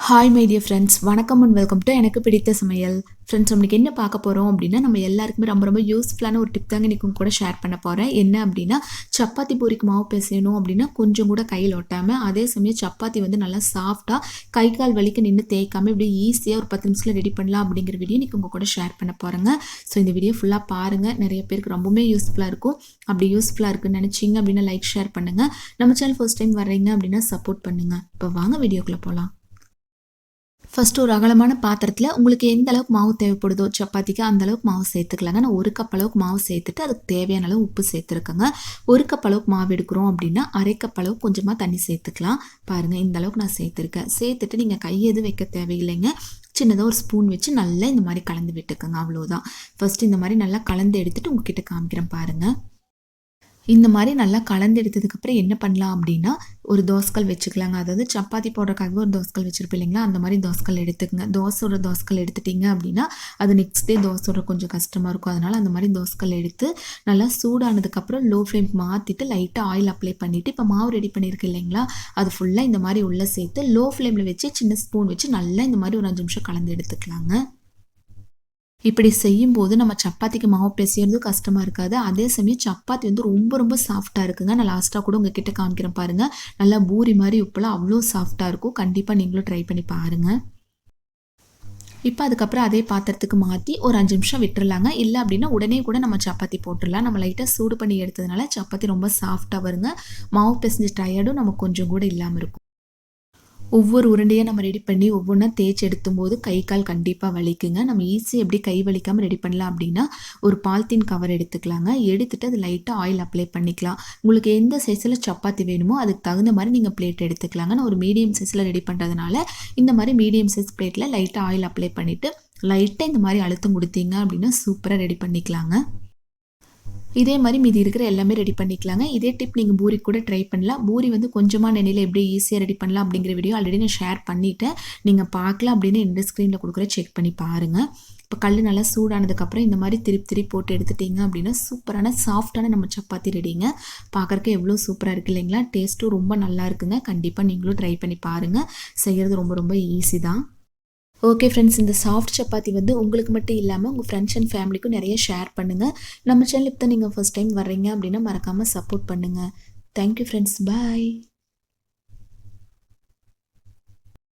Hi my friends வணக்கம் and welcome to எனக்கு பிடித்த சமையல். ஃப்ரெண்ட்ஸ் நம்மளுக்கு என்ன பார்க்க போகிறோம் அப்படின்னா நம்ம எல்லாருக்குமே ரொம்ப ரொம்ப யூஸ்ஃபுல்லான ஒரு டிப் தாங்க இன்றைக்கும் கூட ஷேர் பண்ண போகிறேன் என்ன அப்படின்னா சப்பாத்தி பூரிக்கு மாவு பேசணும் அப்படின்னா கொஞ்சம் கூட கையில் ஒட்டாமல் அதே சமயம் சப்பாத்தி வந்து நல்லா சாஃப்டாக கை கால் வலிக்கு நின்று தேய்க்காமல் இப்படி ஈஸியாக ஒரு பத்து நிமிஷத்தில் ரெடி பண்ணலாம் அப்படிங்கிற வீடியோ இன்றைக்கி உங்கள் கூட ஷேர் பண்ண போகிறேங்க ஸோ இந்த வீடியோ ஃபுல்லாக பாருங்கள் நிறைய பேருக்கு ரொம்பவுமே யூஸ்ஃபுல்லாக இருக்கும். அப்படி யூஸ்ஃபுல்லாக இருக்குன்னு நினச்சிங்க அப்படின்னா லைக் ஷேர் பண்ணுங்கள் நம்ம சேனல் ஃபர்ஸ்ட் டைம் வர்றீங்க அப்படின்னா சப்போர்ட் பண்ணுங்கள் இப்போ வாங்க வீடியோக்குள்ளே போகலாம் ஃபஸ்ட்டு ஒரு அகலமான பாத்திரத்தில் உங்களுக்கு எந்த அளவுக்கு மாவு தேவைப்படுதோ சப்பாத்திக்கு அந்த அளவுக்கு மாவு சேர்த்துக்கலாங்க. நான் ஒரு கப் அளவுக்கு மாவு சேர்த்துட்டு அதுக்கு தேவையான அளவு உப்பு சேர்த்துருக்கேங்க. ஒரு கப் அளவுக்கு மாவு எடுக்கிறோம் அப்படின்னா அரை கப் அளவுக்கு கொஞ்சமாக தண்ணி சேர்த்துக்கலாம். பாருங்கள் இந்த அளவுக்கு நான் சேர்த்துருக்கேன். சேர்த்துட்டு நீங்கள் கை எதுவும் வைக்க தேவையில்லைங்க. சின்னதாக ஒரு ஸ்பூன் வச்சு நல்லா இந்த மாதிரி கலந்து விட்டுக்கோங்க. அவ்வளோதான் ஃபஸ்ட்டு இந்த மாதிரி நல்லா கலந்து எடுத்துகிட்டு உங்ககிட்ட காமிக்கிறேன் பாருங்கள் இந்த மாதிரி நல்லா கலந்து எடுத்ததுக்கப்புறம் என்ன பண்ணலாம் அப்படின்னா ஒரு தோசைக்கல் வச்சுக்கலாங்க. அதாவது சப்பாத்தி போடுறக்காக ஒரு தோசைக்கல் வச்சுருப்போம் இல்லைங்களா? அந்த மாதிரி தோசைக்கல் எடுத்துக்கங்க. தோசையோட தோசைக்கல் எடுத்துட்டிங்க அப்படின்னா அது நெக்ஸ்ட் டே தோசையோட கொஞ்சம் கஷ்டமாக இருக்கும். அதனால் அந்த மாதிரி தோசைக்கல் எடுத்து நல்லா சூடானதுக்கப்புறம் லோ ஃப்ளேம் மாற்றிட்டு லைட்டாக ஆயில் அப்ளை பண்ணிவிட்டு இப்போ மாவு ரெடி பண்ணியிருக்கு இல்லைங்களா? அது ஃபுல்லாக இந்த மாதிரி உள்ளே சேர்த்து லோ ஃப்ளேமில் வச்சு சின்ன ஸ்பூன் வச்சு நல்லா இந்த மாதிரி ஒரு அஞ்சு நிமிஷம் கலந்து எடுத்துக்கலாங்க. இப்படி செய்யும்போது நம்ம சப்பாத்திக்கு மாவு பிசையிறது கஷ்டமாக இருக்காது. அதே சமயம் சப்பாத்தி வந்து ரொம்ப ரொம்ப சாஃப்டாக இருக்குங்க. நான் லாஸ்ட்டாக கூட உங்கள் கிட்டே காமிக்கிறேன் பாருங்கள் நல்லா பூரி மாதிரி உப்பெல்லாம் அவ்வளோ சாஃப்டாக இருக்கும். கண்டிப்பாக நீங்களும் ட்ரை பண்ணி பாருங்கள் இப்போ அதுக்கப்புறம் அதே பாத்திரத்துக்கு மாற்றி ஒரு அஞ்சு நிமிஷம் விட்டுறலாங்க. இல்லை அப்படின்னா உடனே கூட நம்ம சப்பாத்தி போட்டுடலாம் நம்ம லைட்டாக சூடு பண்ணி எடுத்ததுனால சப்பாத்தி ரொம்ப சாஃப்டாக வருங்க. மாவு பிசைஞ்சு டயர்டும் நமக்கு கொஞ்சம் கூட இல்லாமல் இருக்கும். ஒவ்வொரு உருண்டையாக நம்ம ரெடி பண்ணி ஒவ்வொன்றா தேய்ச்சி எடுத்தும்போது கை கால் கண்டிப்பாக வலிக்குங்க. நம்ம ஈஸியாக எப்படி கை வலிக்காமல் ரெடி பண்ணலாம் அப்படின்னா ஒரு பால்த்தீன் கவர் எடுத்துக்கலாங்க. எடுத்துகிட்டு அது லைட்டாக ஆயில் அப்ளை பண்ணிக்கலாம். உங்களுக்கு எந்த சைஸில் சப்பாத்தி வேணுமோ அதுக்கு தகுந்த மாதிரி நீங்கள் பிளேட் எடுத்துக்கலாங்க. நான் ஒரு மீடியம் சைஸில் ரெடி பண்ணுறதுனால இந்த மாதிரி மீடியம் சைஸ் பிளேட்டில் லைட்டாக ஆயில் அப்ளை பண்ணிவிட்டு லைட்டாக இந்த மாதிரி அழுத்தம் கொடுத்தீங்க அப்படின்னா சூப்பராக ரெடி பண்ணிக்கலாங்க. இதே மாதிரி மீதி இருக்கிற எல்லாமே ரெடி பண்ணிக்கலாங்க. இதே டிப் நீங்கள் பூரி கூட ட்ரை பண்ணலாம். பூரி வந்து கொஞ்சமாக நெனையில் எப்படி ஈஸியாக ரெடி பண்ணலாம் அப்படிங்கிற வீடியோ ஆல்ரெடி நான் ஷேர் பண்ணிவிட்டேன் நீங்கள் பார்க்கலாம் அப்படின்னு இந்த ஸ்க்ரீனில் கொடுக்குற செக் பண்ணி பாருங்கள் இப்போ கல் நல்லா சூடானதுக்கப்புறம் இந்த மாதிரி திருப்பி திருப்பி போட்டு எடுத்துட்டிங்க அப்படின்னா சூப்பரான சாஃப்டான நம்ம சப்பாத்தி ரெடிங்க பார்க்குறக்கு எவ்வளோ சூப்பராக இருக்குது இல்லைங்களா? டேஸ்ட்டும் ரொம்ப நல்லா இருக்குங்க. கண்டிப்பாக நீங்களும் ட்ரை பண்ணி பாருங்கள் செய்கிறது ரொம்ப ரொம்ப ஈஸி தான். ஓகே ஃப்ரெண்ட்ஸ் இந்த சாஃப்ட் சப்பாத்தி வந்து உங்களுக்கு மட்டும் இல்லாமல் உங்கள் ஃப்ரெண்ட்ஸ் அண்ட் ஃபேமிலிக்கும் நிறைய ஷேர் பண்ணுங்கள் நம்ம சேனல் இப்போ நீங்கள் ஃபஸ்ட் டைம் வர்றீங்க அப்படின்னா மறக்காமல் சப்போர்ட் பண்ணுங்கள் தேங்க்யூ ஃப்ரெண்ட்ஸ் பாய்